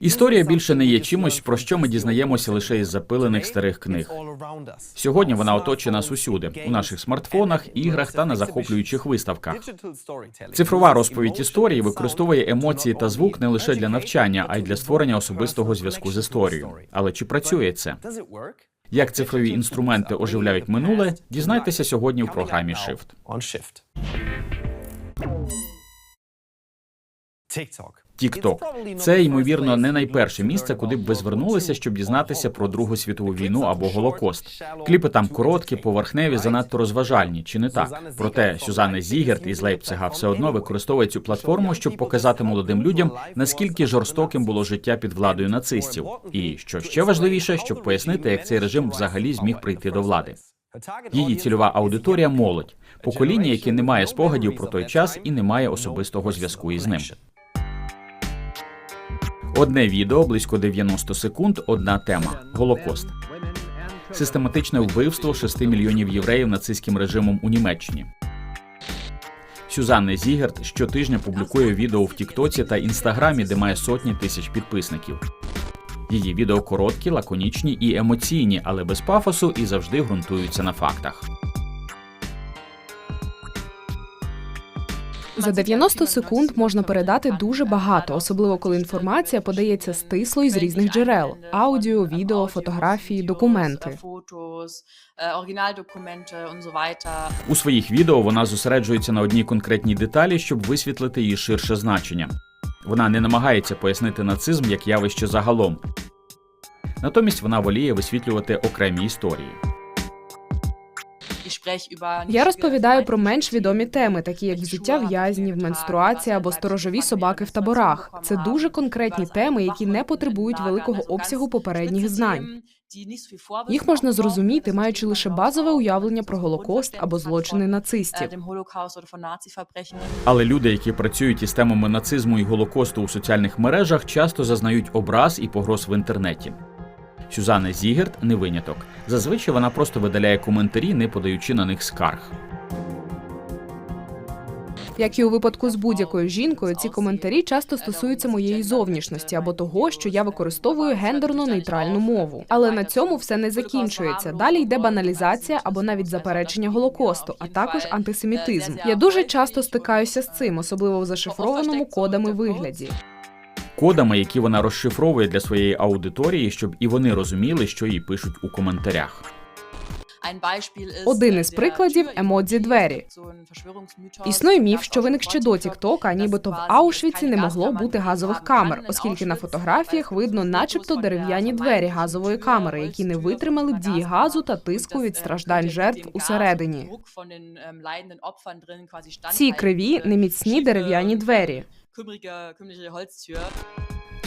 Історія більше не є чимось, про що ми дізнаємося лише із запилених старих книг. Сьогодні вона оточує нас усюди у наших смартфонах, іграх та на захоплюючих виставках. Цифрова розповідь історії використовує емоції та звук не лише для навчання, а й для створення особистого зв'язку з історією. Але чи працює це? Як цифрові інструменти оживляють минуле, дізнайтеся сьогодні в програмі Shift. TikTok. Це ймовірно не найперше місце, куди б ви звернулися, щоб дізнатися про Другу світову війну або Голокост. Кліпи там короткі, поверхневі, занадто розважальні, чи не так? Проте Сюзанна Зігерт із Лейпцига все одно використовує цю платформу, щоб показати молодим людям, наскільки жорстоким було життя під владою нацистів, і що ще важливіше, щоб пояснити, як цей режим взагалі зміг прийти до влади. Її цільова аудиторія молодь, покоління, яке не має спогадів про той час і не має особистого зв'язку із ним. Одне відео близько 90 секунд. Одна тема Голокост. Систематичне вбивство 6 мільйонів євреїв нацистським режимом у Німеччині. Сюзанна Зігерт щотижня публікує відео в Тіктоці та Інстаграмі, де має сотні тисяч підписників. Її відео короткі, лаконічні і емоційні, але без пафосу і завжди ґрунтуються на фактах. За 90 секунд можна передати дуже багато, особливо коли інформація подається стисло із різних джерел: аудіо, відео, фотографії, документи. У своїх відео вона зосереджується на одній конкретній деталі, щоб висвітлити її ширше значення. Вона не намагається пояснити нацизм як явище загалом. Натомість вона воліє висвітлювати окремі історії. Я розповідаю про менш відомі теми, такі як взуття в'язнів, менструація або сторожові собаки в таборах. Це дуже конкретні теми, які не потребують великого обсягу попередніх знань. Їх можна зрозуміти, маючи лише базове уявлення про голокост або злочини нацистів. Але люди, які працюють із темами нацизму і голокосту у соціальних мережах, часто зазнають образ і погроз в інтернеті. Сюзанна Зігерт не виняток. Зазвичай вона просто видаляє коментарі, не подаючи на них скарг. Як і у випадку з будь-якою жінкою, ці коментарі часто стосуються моєї зовнішності або того, що я використовую гендерно-нейтральну мову. Але на цьому все не закінчується. Далі йде баналізація або навіть заперечення голокосту, а також антисемітизм. Я дуже часто стикаюся з цим, особливо в зашифрованому кодами вигляді. Кодами, які вона розшифровує для своєї аудиторії, щоб і вони розуміли, що їй пишуть у коментарях. Один із прикладів емодзі двері. Існує міф, що виник ще до Тіктока, нібито в Аушвіці не могло бути газових камер, оскільки на фотографіях видно, начебто, дерев'яні двері газової камери, які не витримали дії газу та тиску від страждань жертв усередині. Ці криві, неміцні дерев'яні двері.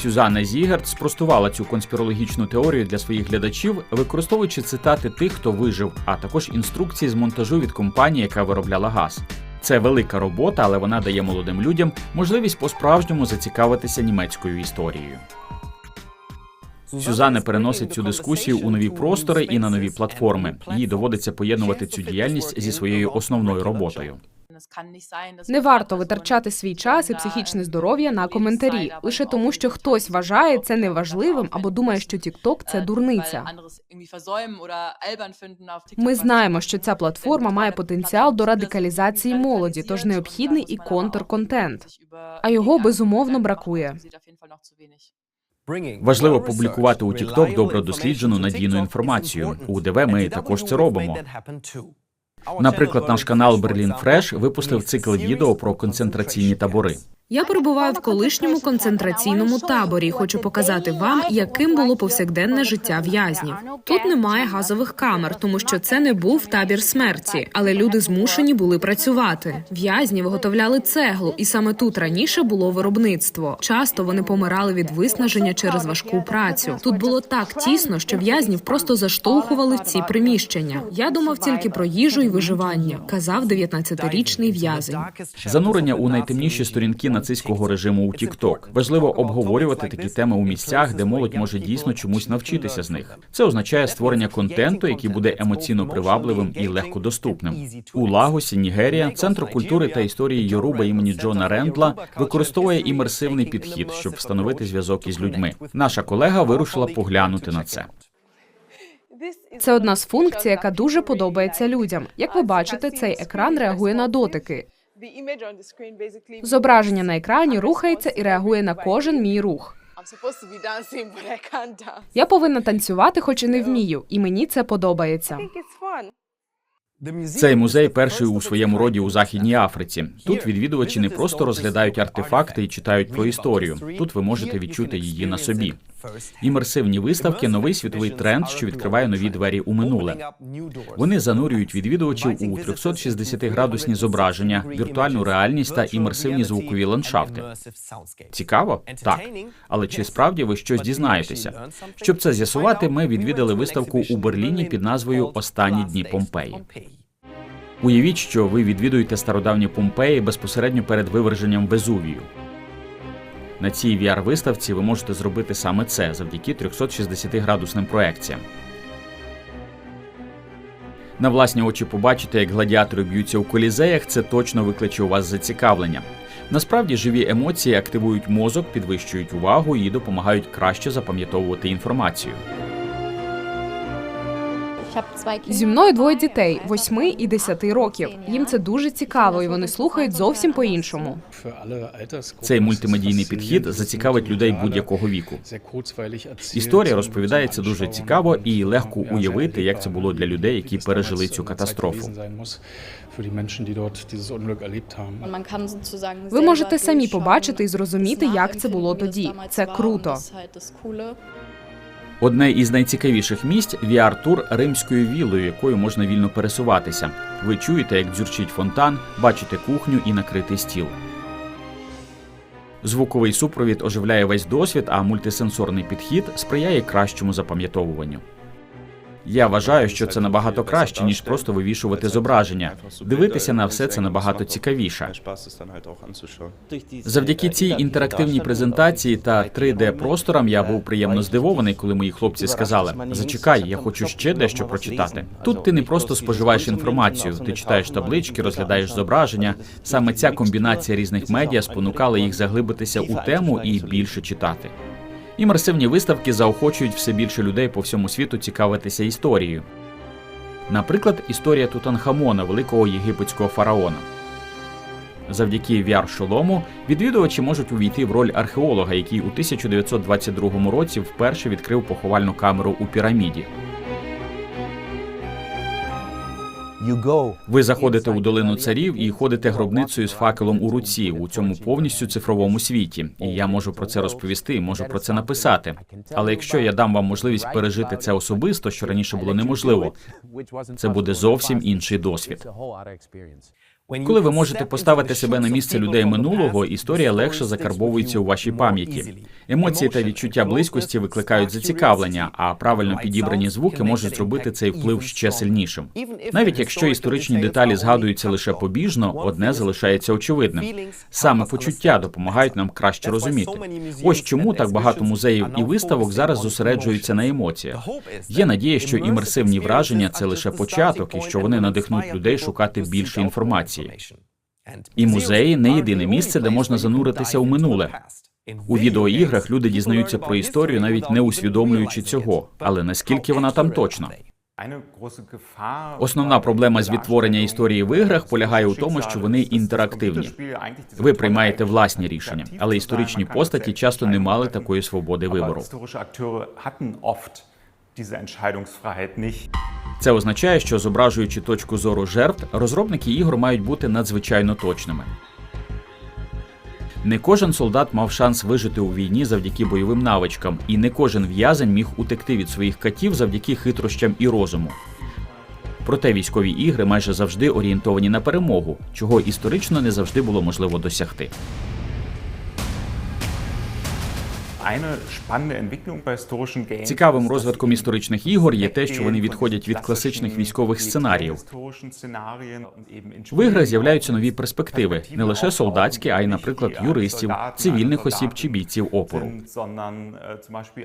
Сюзанна Зігерт спростувала цю конспірологічну теорію для своїх глядачів, використовуючи цитати тих, хто вижив, а також інструкції з монтажу від компанії, яка виробляла газ. Це велика робота, але вона дає молодим людям можливість по-справжньому зацікавитися німецькою історією. Сюзанна переносить цю дискусію у нові простори і на нові платформи. Їй доводиться поєднувати цю діяльність зі своєю основною роботою. Не варто витрачати свій час і психічне здоров'я на коментарі, лише тому, що хтось вважає це неважливим або думає, що TikTok – це дурниця. Ми знаємо, що ця платформа має потенціал до радикалізації молоді, тож необхідний і контрконтент. А його безумовно бракує. Важливо публікувати у TikTok добре досліджену надійну інформацію. У УДВ ми також це робимо. Наприклад, наш канал Берлін Фреш випустив цикл відео про концентраційні табори. Я перебуваю в колишньому концентраційному таборі. Хочу показати вам, яким було повсякденне життя в'язнів. Тут немає газових камер, тому що це не був табір смерті, але люди змушені були працювати. В'язні виготовляли цеглу, і саме тут раніше було виробництво. Часто вони помирали від виснаження через важку працю. Тут було так тісно, що в'язнів просто заштовхували в ці приміщення. Я думав тільки про їжу і виживання, казав 19-річний в'язень. Занурення у найтемніші сторінки нацистського режиму у TikTok. Важливо обговорювати такі теми у місцях, де молодь може дійсно чомусь навчитися з них. Це означає створення контенту, який буде емоційно привабливим і легкодоступним. У Лагосі, Нігерія, центр культури та історії Йоруба імені Джона Рендла використовує імерсивний підхід, щоб встановити зв'язок із людьми. Наша колега вирушила поглянути на це. Це одна з функцій, яка дуже подобається людям. Як ви бачите, цей екран реагує на дотики. Зображення на екрані рухається і реагує на кожен мій рух. Я повинна танцювати, хоч і не вмію, і мені це подобається. Цей музей перший у своєму роді у Західній Африці. Тут відвідувачі не просто розглядають артефакти і читають про історію. Тут ви можете відчути її на собі. Імерсивні виставки новий світовий тренд, що відкриває нові двері у минуле. Вони занурюють відвідувачів у 360-градусні зображення, віртуальну реальність та імерсивні звукові ландшафти. Цікаво? Так. Але чи справді ви щось дізнаєтеся? Щоб це з'ясувати, ми відвідали виставку у Берліні під назвою Останні дні Помпеї. Уявіть, що ви відвідуєте стародавні Помпеї безпосередньо перед виверженням Везувію. На цій VR-виставці ви можете зробити саме це завдяки 360-градусним проекціям. На власні очі побачити, як гладіатори б'ються у колізеях, це точно викличе у вас зацікавлення. Насправді живі емоції активують мозок, підвищують увагу і допомагають краще запам'ятовувати інформацію. Зі мною двоє дітей восьми і десяти років. Їм це дуже цікаво, і вони слухають зовсім по-іншому. Цей мультимедійний підхід зацікавить людей будь-якого віку. Історія розповідається дуже цікаво і легко уявити, як це було для людей, які пережили цю катастрофу. Ви можете самі побачити і зрозуміти, як це було тоді. Це круто. Одне із найцікавіших місць VR-тур римською віллою, якою можна вільно пересуватися. Ви чуєте, як дзюрчить фонтан, бачите кухню і накритий стіл. Звуковий супровід оживляє весь досвід, а мультисенсорний підхід сприяє кращому запам'ятовуванню. Я вважаю, що це набагато краще, ніж просто вивішувати зображення. Дивитися на все це набагато цікавіше. Завдяки цій інтерактивній презентації та 3D просторам я був приємно здивований, коли мої хлопці сказали: Зачекай, я хочу ще дещо прочитати. Тут ти не просто споживаєш інформацію, ти читаєш таблички, розглядаєш зображення. Саме ця комбінація різних медіа спонукала їх заглибитися у тему і більше читати. Імерсивні виставки заохочують все більше людей по всьому світу цікавитися історією. Наприклад, історія Тутанхамона, великого єгипетського фараона. Завдяки VR-шолому відвідувачі можуть увійти в роль археолога, який у 1922 році вперше відкрив поховальну камеру у піраміді. Ви заходите у долину царів і ходите гробницею з факелом у руці у цьому повністю цифровому світі. І я можу про це розповісти, можу про це написати. Але якщо я дам вам можливість пережити це особисто, що раніше було неможливо, це буде зовсім інший досвід. Коли ви можете поставити себе на місце людей минулого, історія легше закарбовується у вашій пам'яті. Емоції та відчуття близькості викликають зацікавлення, а правильно підібрані звуки можуть зробити цей вплив ще сильнішим. Навіть якщо історичні деталі згадуються лише побіжно, одне залишається очевидним. Саме почуття допомагають нам краще розуміти. Ось чому так багато музеїв і виставок зараз зосереджуються на емоціях. Є надія, що імерсивні враження це лише початок, і що вони надихнуть людей шукати більше інформації. І музеї не єдине місце, де можна зануритися у минуле. У відеоіграх люди дізнаються про історію, навіть не усвідомлюючи цього. Але наскільки вона там точно? Основна проблема з відтворення історії в іграх полягає у тому, що вони інтерактивні. Ви приймаєте власні рішення, але історичні постаті часто не мали такої свободи вибору. Це означає, що зображуючи точку зору жертв, розробники ігор мають бути надзвичайно точними. Не кожен солдат мав шанс вижити у війні завдяки бойовим навичкам, і не кожен в'язень міг утекти від своїх катів завдяки хитрощам і розуму. Проте військові ігри майже завжди орієнтовані на перемогу, чого історично не завжди було можливо досягти. Цікавим розвитком історичних ігор є те, що вони відходять від класичних військових сценаріїв. В іграх з'являються нові перспективи, не лише солдатські, а й, наприклад, юристів, цивільних осіб чи бійців опору.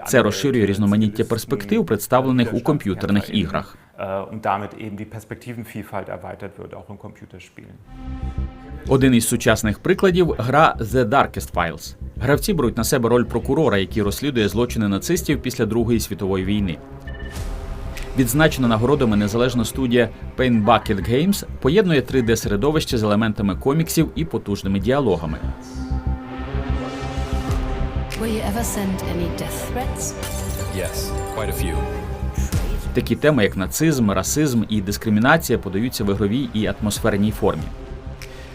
Це розширює різноманіття перспектив, представлених у комп'ютерних іграх. und damit eben die Perspektivenvielfalt erweitert wird, auch in Computerspielen. Один із сучасних прикладів гра The Darkest Files. Гравці беруть на себе роль прокурора, який розслідує злочини нацистів після Другої світової війни. Відзначена нагородами незалежна студія Pain Bucket Games поєднує 3D-середовище з елементами коміксів і потужними діалогами. Yes, quite a few. Такі теми, як нацизм, расизм і дискримінація, подаються в ігровій і атмосферній формі.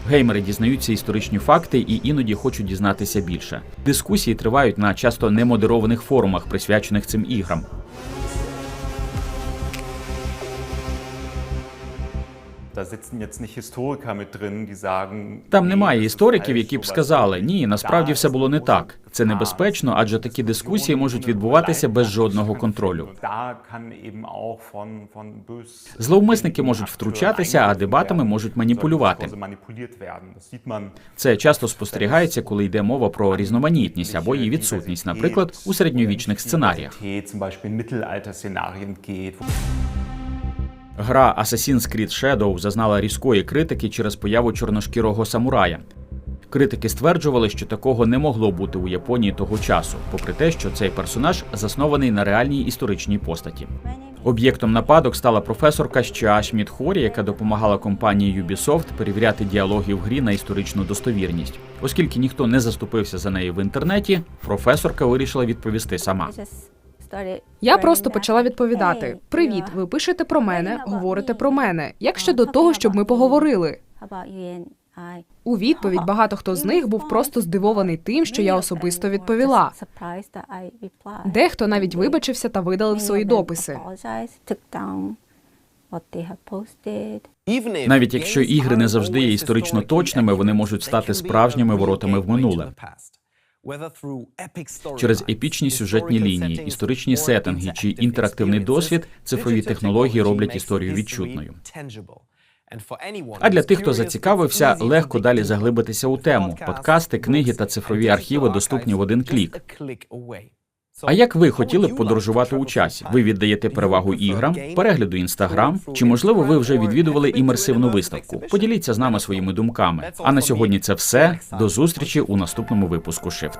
Геймери дізнаються історичні факти і іноді хочуть дізнатися більше. Дискусії тривають на часто немодерованих форумах, присвячених цим іграм. Там немає істориків, які б сказали, ні, насправді все було не так. Це небезпечно, адже такі дискусії можуть відбуватися без жодного контролю. Зловмисники можуть втручатися, а дебатами можуть маніпулювати. Це часто спостерігається, коли йде мова про різноманітність або її відсутність, наприклад, у середньовічних сценаріях. Гра Assassin's Creed Shadow зазнала різкої критики через появу чорношкірого самурая. Критики стверджували, що такого не могло бути у Японії того часу, попри те, що цей персонаж заснований на реальній історичній постаті. Об'єктом нападок стала професорка Ща Шмідт Хорі, яка допомагала компанії Ubisoft перевіряти діалоги в грі на історичну достовірність. Оскільки ніхто не заступився за неї в інтернеті, професорка вирішила відповісти сама. Я просто почала відповідати: Привіт, ви пишете про мене, говорите про мене. Як щодо того, щоб ми поговорили? У відповідь багато хто з них був просто здивований тим, що я особисто відповіла. Дехто навіть вибачився та видалив свої дописи. Навіть якщо ігри не завжди є історично точними, вони можуть стати справжніми воротами в минуле. Через епічні сюжетні лінії, історичні сеттинги чи інтерактивний досвід, цифрові технології роблять історію відчутною. А для тих, хто зацікавився, легко далі заглибитися у тему. Подкасти, книги та цифрові архіви доступні в один клік. А як ви хотіли б подорожувати у часі? Ви віддаєте перевагу іграм, перегляду інстаграм, чи можливо ви вже відвідували імерсивну виставку? Поділіться з нами своїми думками. А на сьогодні це все. До зустрічі у наступному випуску Shift.